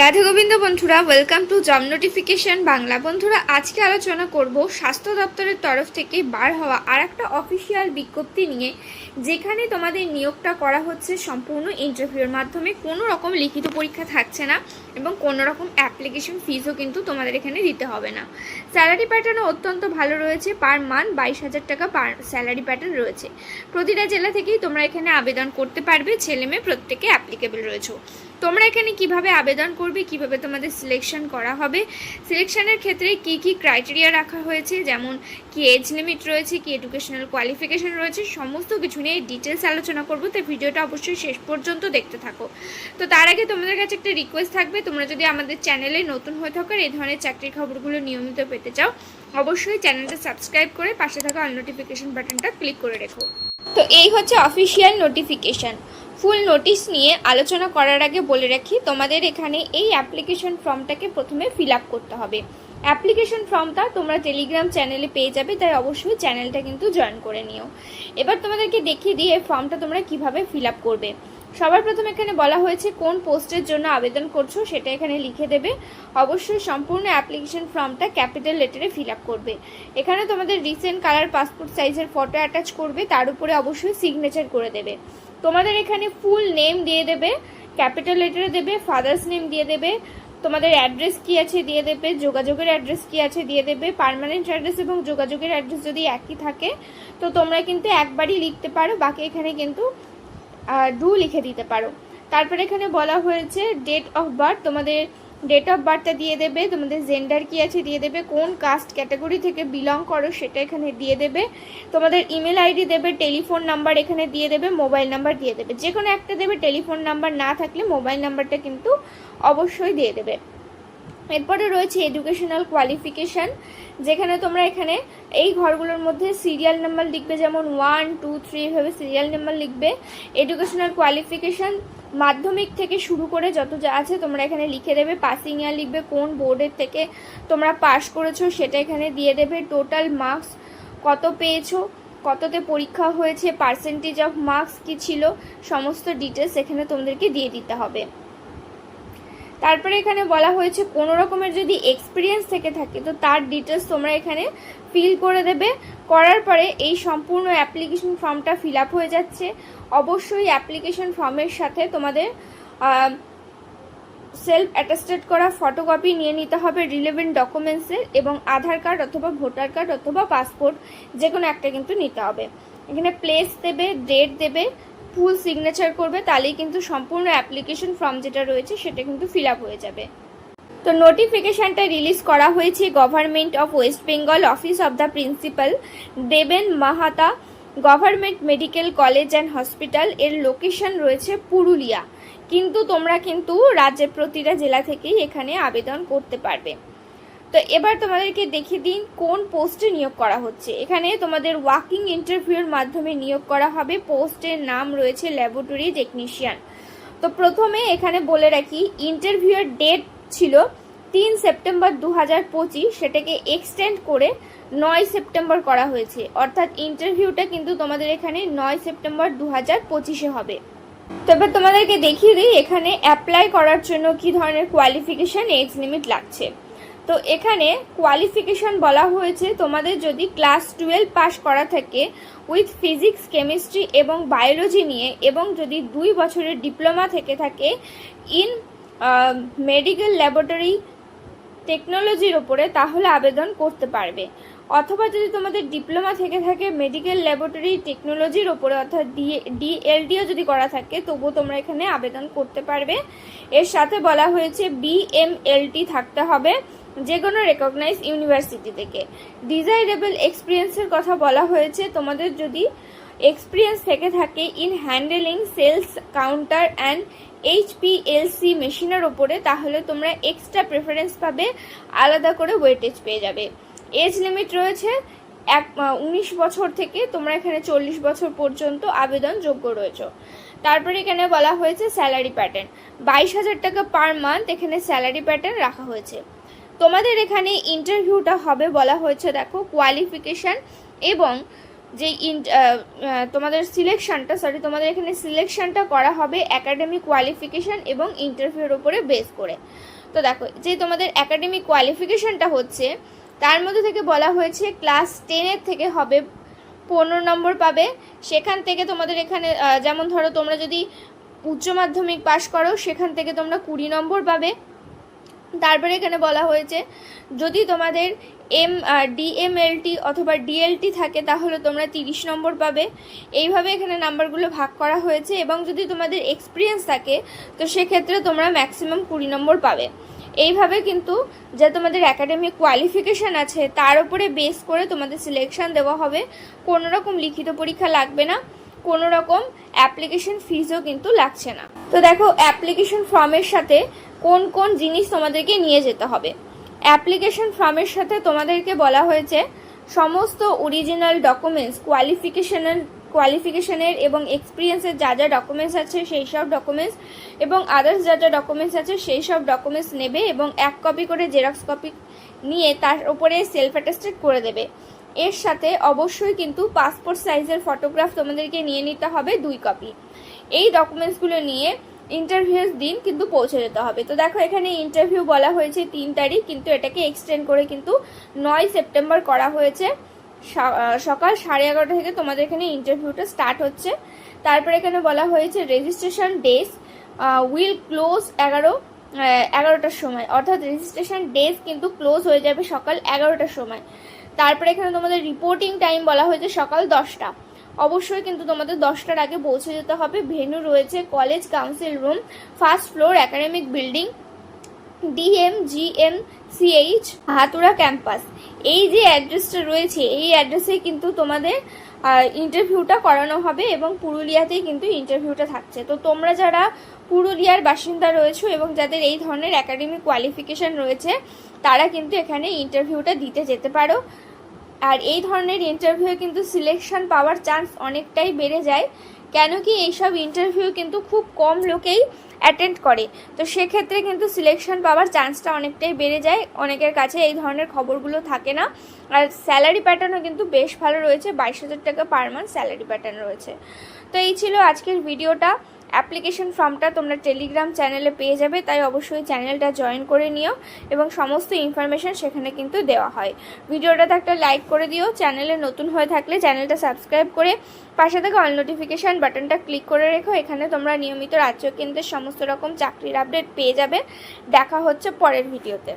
রাধে গোবিন্দ বন্ধুরা welcome to job notification Bangla. বন্ধুরা, আজকে আলোচনা করব স্বাস্থ্য দপ্তরের তরফ থেকে বার হওয়া আর একটা অফিসিয়াল বিজ্ঞপ্তি নিয়ে, যেখানে তোমাদের নিয়োগটা করা হচ্ছে সম্পূর্ণ ইন্টারভিউর মাধ্যমে। কোনো রকম লিখিত পরীক্ষা থাকছে না। এবং কোনো রকম অ্যাপ্লিকেশন ফিজও কিন্তু তোমাদের এখানে দিতে হবে না। স্যালারি প্যাটার্নও অত্যন্ত ভালো রয়েছে পার মান বাইশ হাজার টাকা পার স্যালারি প্যাটার্ন রয়েছে। প্রতিটা জেলা থেকেই তোমরা এখানে আবেদন করতে পারবে, ছেলে মেয়ে প্রত্যেকে অ্যাপ্লিকেবল রয়েছে। তোমরা এখানে কীভাবে আবেদন করবে, কীভাবে তোমাদের সিলেকশন করা হবে সিলেকশনের ক্ষেত্রে কি কি ক্রাইটেরিয়া রাখা হয়েছে, যেমন কি এজ লিমিট রয়েছে, কি এডুকেশনাল কোয়ালিফিকেশন রয়েছে, সমস্ত কিছু নিয়ে ডিটেলস আলোচনা করব। তো ভিডিওটা অবশ্যই শেষ পর্যন্ত দেখতে থাকো। তো তার আগে তোমাদের কাছে একটা রিকোয়েস্ট থাকবে তোমরা যদি আমাদের চ্যানেলে নতুন হয়ে থাকো এই ধরনের চাকরির খবরগুলো নিয়মিত পেতে চাও, অবশ্যই চ্যানেলটা সাবস্ক্রাইব করে পাশে থাকা অল নোটিফিকেশন বাটনটা ক্লিক করে রেখো। তো এই হচ্ছে অফিসিয়াল নোটিফিকেশন ফুল নোটিশ নিয়ে আলোচনা করার আগে বলে রাখি, তোমাদের এখানে এই অ্যাপ্লিকেশন ফর্মটাকে প্রথমে ফিল আপ করতে হবে। অ্যাপ্লিকেশন ফর্মটা তোমরা টেলিগ্রাম চ্যানেলে পেয়ে যাবে, তাই অবশ্যই চ্যানেলটা কিন্তু জয়েন করে নিও। এবার তোমাদেরকে দেখিয়ে দিই এই ফর্মটা তোমরা কীভাবে ফিল আপ করবে। সবার প্রথমে এখানে বলা হয়েছে কোন পোস্টের জন্য আবেদন করছ সেটা এখানে লিখে দেবে। অবশ্যই সম্পূর্ণ অ্যাপ্লিকেশন ফর্মটা ক্যাপিটাল লেটারে ফিল আপ করবে। এখানে তোমাদের রিসেন্ট কালার পাসপোর্ট সাইজের ফটো অ্যাটাচ করবে, তার উপরে অবশ্যই সিগনেচার করে দেবে। তোমাদের এখানে ফুল নেম দিয়ে দেবে, ক্যাপিটাল লেটারে দেবে, ফাদার্স নেম দিয়ে দেবে, তোমাদের অ্যাড্রেস কি আছে দিয়ে দেবে, যোগাযোগের অ্যাড্রেস কি আছে দিয়ে দেবে, পার্মানেন্ট অ্যাড্রেস এবং যোগাযোগের অ্যাড্রেস যদি একই থাকে, তো তোমরা কিন্তু একবারই লিখতে পারো, বাকি এখানে কিন্তু ডু লিখে দিতে পারো। তারপরে এখানে বলা হয়েছে ডেট অফ বার্থ তোমাদের ডেট অফ বার্থটা দিয়ে দেবে, তোমাদের জেন্ডার কি আছে দিয়ে দেবে, কোন কাস্ট ক্যাটাগরি থেকে বিলং করো সেটা এখানে দিয়ে দেবে। তোমাদের ইমেল আইডি দেবে টেলিফোন নাম্বার এখানে দিয়ে দেবে মোবাইল নাম্বার দিয়ে দেবে। যে কোনো একটা দেবে টেলিফোন নাম্বার না থাকলে মোবাইল নাম্বারটা কিন্তু অবশ্যই দিয়ে দেবে। এরপরে রয়েছে এডুকেশনাল কোয়ালিফিকেশান যেখানে তোমরা এখানে এই ঘরগুলোর মধ্যে সিরিয়াল নাম্বার লিখবে, যেমন ওয়ান টু থ্রি এভাবে সিরিয়াল নাম্বার লিখবে। এডুকেশনাল কোয়ালিফিকেশান মাধ্যমিক থেকে শুরু করে যত যা আছে তোমরা এখানে লিখে দেবে। পাসিং ইয়ার লিখবে, কোন বোর্ডের থেকে তোমরা পাশ করেছ সেটা এখানে দিয়ে দেবে। টোটাল মার্কস কত পেয়েছ, কততে পরীক্ষা হয়েছে পার্সেন্টেজ অফ মার্কস কি ছিল, সমস্ত ডিটেলস এখানে তোমাদেরকে দিয়ে দিতে হবে। তারপরে এখানে বলা হয়েছে কোনো রকমের যদি এক্সপিরিয়েন্স থেকে থাকে, তো তার ডিটেলস তোমরা এখানে ফিল করে দেবে। করার পরে এই সম্পূর্ণ অ্যাপ্লিকেশন ফর্মটা ফিল আপ হয়ে যাচ্ছে। অবশ্যই অ্যাপ্লিকেশন ফর্মের সাথে তোমাদের সেলফ অ্যাটাস্টেড করা ফটোকপি নিয়ে নিতে হবে রিলেভেন্ট ডকুমেন্টসের এবং আধার কার্ড অথবা ভোটার কার্ড অথবা পাসপোর্ট যে কোনো একটা কিন্তু নিতে হবে। এখানে প্লেস দেবে ডেট দেবে ফুল সিগনেচার করবে, তাহলেই কিন্তু সম্পূর্ণ অ্যাপ্লিকেশন ফর্ম যেটা রয়েছে সেটা কিন্তু ফিল হয়ে যাবে। তো নোটিফিকেশনটা রিলিজ করা হয়েছে government of West Bengal office of the principal Deben Mahata government medical college and hospital এর লোকেশন রয়েছে পুরুলিয়া। কিন্তু তোমরা কিন্তু রাজ্যের প্রতিটা জেলা থেকেই এখানে আবেদন করতে পারবে। তো এবার তোমাদেরকে দেখিয়ে দিন কোন পোস্টে নিয়োগ করা হচ্ছে। এখানে তোমাদের ওয়াকিং ইন্টারভিউর মাধ্যমে নিয়োগ করা হবে। পোস্টের নাম রয়েছে ল্যাবরেটরি টেকনিশিয়ান তো প্রথমে এখানে বলে রাখি ইন্টারভিউয়ের ডেট ছিল তিন সেপ্টেম্বর দু হাজার পঁচিশ। সেটাকে এক্সটেন্ড করে নয় সেপ্টেম্বর করা হয়েছে। অর্থাৎ ইন্টারভিউটা কিন্তু তোমাদের এখানে নয় সেপ্টেম্বর দু হবে। তবে তোমাদেরকে দেখিয়ে দিই, এখানে অ্যাপ্লাই করার জন্য কি ধরনের কোয়ালিফিকেশান এজ লিমিট লাগছে। তো এখানে কোয়ালিফিকেশন বলা হয়েছে, তোমাদের যদি ক্লাস টুয়েলভ পাস করা থাকে উইথ ফিজিক্স কেমিস্ট্রি এবং বায়োলজি নিয়ে এবং যদি দুই বছরের ডিপ্লোমা থেকে থাকে ইন মেডিকেল ল্যাবরেটরি টেকনোলজির ওপরে, তাহলে আবেদন করতে পারবে। অথবা যদি তোমাদের ডিপ্লোমা থেকে থাকে মেডিকেল ল্যাবরেটরি টেকনোলজির ওপরে, অর্থাৎ ডিএলডিও যদি করা থাকে, তবুও তোমরা এখানে আবেদন করতে পারবে। এর সাথে বলা হয়েছে বিএমএলটি থাকতে হবে। যে কোনো রেকগনাইজ ইউনিভার্সিটি থেকে। ডিজাইরেবল এক্সপিরিয়েন্সের কথা বলা হয়েছে। তোমাদের যদি এক্সপিরিয়েন্স থেকে থাকে in handling sales counter and HPLC মেশিনের ওপরে তাহলে তোমরা এক্সট্রা প্রেফারেন্স পাবে, আলাদা করে ওয়েটেজ পেয়ে যাবে। এজ লিমিট রয়েছে এক উনিশ বছর থেকে, তোমরা এখানে চল্লিশ বছর পর্যন্ত আবেদন যোগ্য রয়েছে। তারপরে এখানে বলা হয়েছে স্যালারি প্যাটার্ন বাইশ হাজার টাকা পার মান্থ এখানে স্যালারি প্যাটার্ন রাখা হয়েছে। তোমাদের এখানে ইন্টারভিউটা হবে বলা হয়েছে, দেখো কোয়ালিফিকেশান এবং যে তোমাদের সিলেকশনটা সরি তোমাদের এখানে সিলেকশনটা করা হবে একাডেমিক কোয়ালিফিকেশন এবং ইন্টারভিউর ওপরে বেস করে। তো দেখো, যে তোমাদের একাডেমিক কোয়ালিফিকেশনটা হচ্ছে, তার মধ্যে থেকে বলা হয়েছে ক্লাস টেনের থেকে হবে পনেরো নম্বর পাবে। সেখান থেকে তোমাদের এখানে যেমন ধরো তোমরা যদি উচ্চ মাধ্যমিক পাশ করো, সেখান থেকে তোমরা কুড়ি নম্বর পাবে। তারপরে এখানে বলা হয়েছে, যদি তোমাদের এম ডিএমএলটি অথবা ডিএলটি থাকে, তাহলে তোমরা তিরিশ নম্বর পাবে। এইভাবে এখানে নাম্বারগুলো ভাগ করা হয়েছে এবং যদি তোমাদের এক্সপিরিয়েন্স থাকে, তো সেক্ষেত্রে তোমরা ম্যাক্সিমাম কুড়ি নম্বর পাবে। এইভাবে কিন্তু যা তোমাদের একাডেমিক কোয়ালিফিকেশান আছে, তার উপরে বেস করে তোমাদের সিলেকশন দেওয়া হবে। কোনো রকম লিখিত পরীক্ষা লাগবে না, কোনো রকম অ্যাপ্লিকেশন ফিজও কিন্তু লাগছে না। তো দেখো, অ্যাপ্লিকেশন ফর্মের সাথে কোন কোন জিনিস তোমাদেরকে নিয়ে যেতে হবে। অ্যাপ্লিকেশন ফর্মের সাথে তোমাদেরকে বলা হয়েছে, সমস্ত অরিজিনাল ডকুমেন্টস কোয়ালিফিকেশনের কোয়ালিফিকেশনের এবং এক্সপিরিয়েন্সের যা যা ডকুমেন্টস আছে, সেই সব ডকুমেন্টস এবং আদার্স যা যা ডকুমেন্টস আছে, সেই সব ডকুমেন্টস নেবে এবং এক কপি করে জেরক্স কপি নিয়ে তার উপরে সেলফ অ্যাটেস্টেড করে দেবে। এর সাথে অবশ্যই কিন্তু পাসপোর্ট সাইজের ফটোগ্রাফ তোমাদেরকে নিয়ে নিতে হবে, দুই কপি এই ডকুমেন্টসগুলো নিয়ে ইন্টারভিউর দিন কিন্তু পৌঁছে যেতে হবে। তো দেখো এখানে ইন্টারভিউ বলা হয়েছে তিন তারিখ, কিন্তু এটাকে এক্সটেন্ড করে কিন্তু নয় সেপ্টেম্বর করা হয়েছে। সকাল সাড়ে এগারোটা থেকে তোমাদের এখানে ইন্টারভিউটা স্টার্ট হচ্ছে। তারপরে এখানে বলা হয়েছে রেজিস্ট্রেশন ডেজ উইল ক্লোজ এগারো এগারোটার সময়। অর্থাৎ রেজিস্ট্রেশন ডেজ কিন্তু ক্লোজ হয়ে যাবে সকাল এগারোটার সময়। তারপরে এখানে তোমাদের রিপোর্টিং টাইম বলা হয়েছে সকাল দশটা। অবশ্যই কিন্তু তোমাদের দশটার আগে পৌঁছে যেতে হবে। ভেন্যু রয়েছে, college council room first floor academic building DM GM CH Hatura campus এই যে অ্যাড্রেসটা রয়েছে, এই অ্যাড্রেসে কিন্তু তোমাদের ইন্টারভিউটা করানো হবে এবং পুরুলিয়াতেই কিন্তু ইন্টারভিউটা থাকছে। তো তোমরা যারা পুরুলিয়ার বাসিন্দা রয়েছো এবং যাদের এই ধরনের একাডেমিক কোয়ালিফিকেশন রয়েছে, তারা কিন্তু এখানে ইন্টারভিউটা দিতে যেতে পারো। আর এই ধরনের ইন্টারভিউ কিন্তু সিলেকশন পাওয়ার চান্স অনেকটাই বেড়ে যায় কেন কি এইসব ইন্টারভিউ কিন্তু খুব কম লোকেই অ্যাটেন্ড করে। তো সেক্ষেত্রে কিন্তু সিলেকশন পাওয়ার চান্সটা অনেকটাই বেড়ে যায়, অনেকের কাছে এই ধরনের খবরগুলো থাকে না। আর স্যালারি প্যাটার্নও কিন্তু বেশ ভালো রয়েছে, বাইশ হাজার টাকা পার মান্থ স্যালারি প্যাটার্ন রয়েছে। তো এই ছিল আজকের ভিডিওটা অ্যাপ্লিকেশন ফর্মটা তোমরা টেলিগ্রাম চ্যানেলে পেয়ে যাবে, তাই অবশ্যই চ্যানেলটা জয়েন করে নিও এবং সমস্ত ইনফরমেশন সেখানে কিন্তু দেওয়া হয়। ভিডিওটাতে একটা লাইক করে দিও, চ্যানেলে নতুন হয়ে থাকলে চ্যানেলটা সাবস্ক্রাইব করে পাশে থেকে অল নোটিফিকেশান বাটনটা ক্লিক করে রেখো, এখানে তোমরা নিয়মিত রাজ্য কেন্দ্রের সমস্ত রকম চাকরির আপডেট পেয়ে যাবে। দেখা হচ্ছে পরের ভিডিওতে।